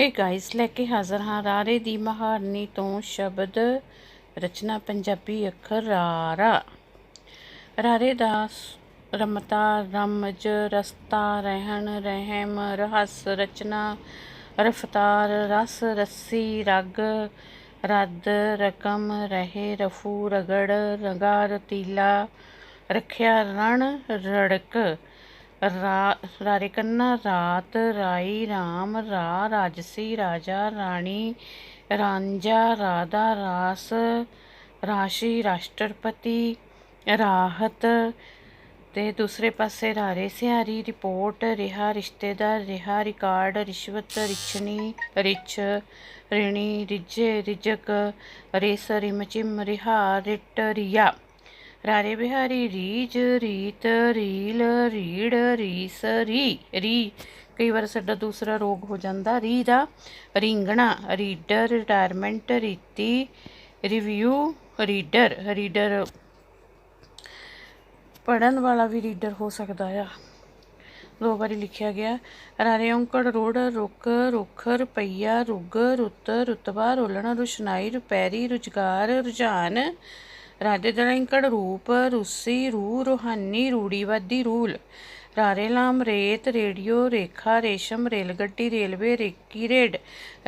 Hey guys ਲੈ ਕੇ ਹਾਜ਼ਰ ਹਾਂ ਰਾਰੇ ਦੀ ਮਹਾਰਨੀ ਤੋਂ ਸ਼ਬਦ ਰਚਨਾ ਪੰਜਾਬੀ ਅੱਖਰ ਰਾਰਾ ਰਾਰੇ ਦਾ ਰਮਤਾ ਰਮਜ ਰਸਤਾ ਰਹਿਣ ਰਹਿਮ ਰਹੱਸ ਰਚਨਾ ਰਫਤਾਰ ਰਸ ਰੱਸੀ ਰਗ ਰੱਦ ਰਕਮ ਰਹੇ ਰਫੂ ਰਗੜ ਰਗਾ ਰਤੀਲਾ ਰੱਖਿਆ ਰਣ ਰੜਕ ਰਾ ਰਾਰੇ ਕੰਨਾ, ਰਾਤ ਰਾਈ ਰਾਮ, ਰਾ ਰਾਜਸੀ, ਰਾਜਾ ਰਾਣੀ, ਰਾਂਝਾ, ਰਾਧਾ, ਰਾਸ, ਰਾਸ਼ੀ, ਰਾਸ਼ਟਰਪਤੀ, ਰਾਹਤ ਤੇ ਦੂਸਰੇ ਪਾਸੇ ਰਾਰੇ ਸਿਹਾਰੀ, ਰਿਪੋਰਟ, ਰਿਹਾ ਰਿਸ਼ਤੇਦਾਰ, ਰਿਹਾ ਰਿਕਾਰਡ, ਰਿਸ਼ਵਤ, ਰਿਛਣੀ, ਰਿਛ, ਰਿਣੀ ਰਿਜੇ ਰਿਜਕ ਰੇਸ ਰਿਮਚਿਮ ਰਿਹਾ, ਰਿਟ, ਰਿਆ। ਰਾਰੇ ਬਿਹਾਰੀ, ਰੀਜ, ਰੀਤ, ਰੀਲ, ਰੀੜ, ਰੀਸ, ਰੀ ਰੀ। ਕਈ ਵਾਰ ਸਾਡਾ ਦੂਸਰਾ ਰੋਗ ਹੋ ਜਾਂਦਾ, ਰੀ ਦਾ। ਰਿੰਗਣਾ, ਰੀਡਰ, ਰਿਟਾਇਰਮੈਂਟ, ਰੀਤੀ, ਰਿਵਿਊ, ਰੀਡਰ। ਰੀਡਰ ਪੜਨ ਵਾਲਾ ਵੀ ਰੀਡਰ ਹੋ ਸਕਦਾ ਆ। ਦੋ ਵਾਰੀ ਲਿਖਿਆ ਗਿਆ। ਰਾਰੇ ਔਂਕੜ, ਰੋੜ, ਰੁੱਖ ਰੁੱਖ ਰੁਪਈਆ ਰੁਗ, ਰੁੱਤ ਰੁਤਬਾ ਰੋਲਣਾ, ਰੁਸ਼ਨਾਈ, ਰੁਪੈਰੀ, ਰੁਜ਼ਗਾਰ, ਰੁਝਾਨ। ਰਾਦੇ ਦਲੰਕੜ ਰੂਪ, ਰੂਸੀ ਰੂ ਰੂਹਾਨੀ ਰੂੜੀਵਾਦੀ ਰੂਲ। ਰਾਰੇ ਲਾਮ ਰੇਤ ਰੇਡੀਓ ਰੇਖਾ, ਰੇਸ਼ਮ ਰੇਲ ਗੱਡੀ ਰੇਲਵੇ, ਰੇਕੀ ਰੇਡ।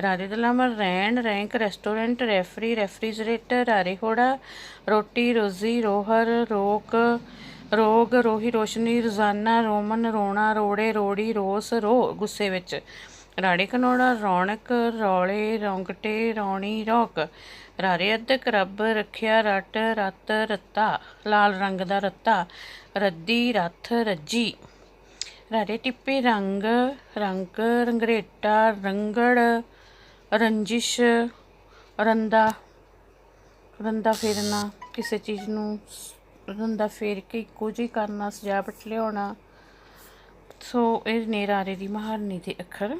ਰਾਰੇ ਦਲਾਮ ਰੈਣ ਰੈਂਕ, ਰੈਸਟੋਰੈਂਟ, ਰੈਫਰੀ, ਰੈਫਰੀਜਰੇਟਰ, ਰਾਰੇ ਹੋੜਾ ਰੋਟੀ, ਰੋਜ਼ੀ, ਰੋਹਰ, ਰੋਕ, ਰੋਗ, ਰੋਹੀ, ਰੋਸ਼ਨੀ, ਰੋਜ਼ਾਨਾ, ਰੋਮਨ, ਰੋਣਾ, ਰੋੜੇ, ਰੋੜੀ, ਰੋਸ, ਰੋ, ਗੁੱਸੇ ਵਿੱਚ। ਰਾੜੇ ਕਨੋੜਾ, ਰੌਣਕ, ਰੌਲੇ, ਰੌਂਗਟੇ, ਰੌਣੀ, ਰੌਕ। ਰਾਰੇ ਅੱਧਕ ਰੱਬ ਰੱਖਿਆ ਰੱਟ, ਰਤ, ਰੱਤਾ। ਲਾਲ ਰੰਗ ਦਾ ਰੱਤਾ, ਰੱਦੀ, ਰੱਥ, ਰੱਜੀ। ਰਾਰੇ ਟਿੱਪੇ ਰੰਗ ਰੰਗ ਰੰਗਰੇਟਾ, ਰੰਗੜ, ਰੰਜਿਸ਼, ਰੰਦਾ। ਰੰਦਾ ਫੇਰਨਾ, ਕਿਸੇ ਚੀਜ਼ ਨੂੰ ਸ- ਰੰਦਾ ਫੇਰ ਕੇ ਇੱਕੋ ਜਿਹੀ ਕਰਨਾ, ਸਜਾਵਟ ਲਿਆਉਣਾ। ਸੋ ਇਹ ਨੇ ਰਾਰੇ ਦੀ ਮਹਾਰਨੀ ਦੇ ਅੱਖਰ।